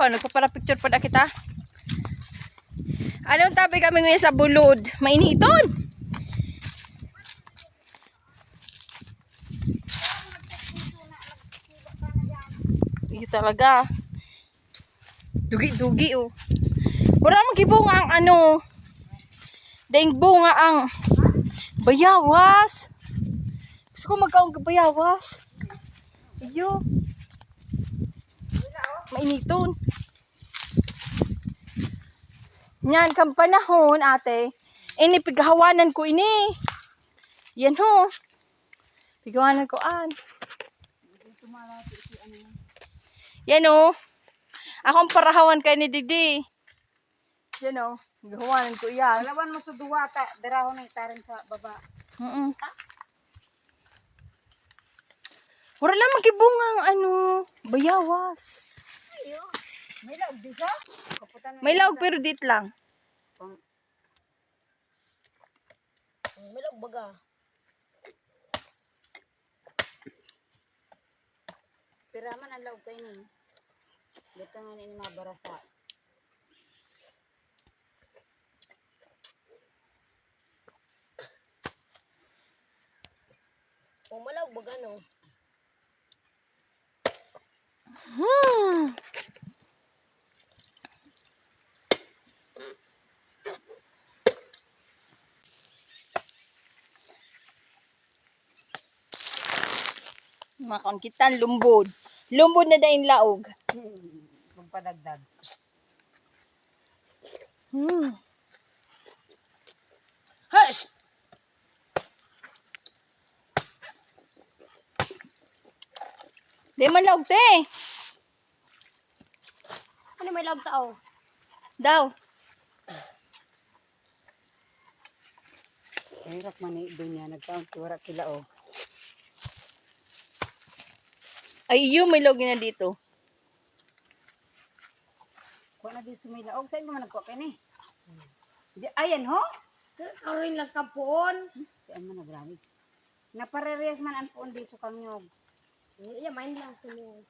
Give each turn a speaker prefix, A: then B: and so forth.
A: Pa, nagpapala picture pa na kita. Anong tabi kami ngayon sa bulod? Mainiton. Iyo talaga. Dugi-dugi oh. Wala magibunga ang ano. Daing bunga ang bayawas. Gusto ko magkaong bayawas. Iyo. Mainiton. Yan, kang panahon, ate. Ini, pighawanan ko ini. Yan ho. Pighawanan ko an. Yan o. Akong parahawan kay ni Didi. Yan o. Pighawanan ko yan.
B: Alawan mo sa duwata, daraho na itarin sa baba.
A: Mm Wala lang magibungang ano, bayawas.
B: Ayo. May laog di.
A: May lawag pero dit lang.
B: May laog baga. Piraman ang laog kayo ni. Dito nga ni mga barasa. Kung malaog baga no?
A: Hmm. Makon kita lumbod. Lumbod na dahin laog.
B: Kung padagdag.
A: Hmm.
B: Hush!
A: Di man laog te.
B: Ano may laog tao?
A: Daw.
B: Hirap man eh, doon niya. Nagkaong tura kila o.
A: Ay, iyo may laog na dito.
B: Kuha na din sa may laog. Saan mo nagkuha kayo ni? Ayan ho?
C: Karoin las kapuon.
B: Saan mo na grabe. Naparereyas man ang puon di sa kanyog.
C: Iya, main lang sini.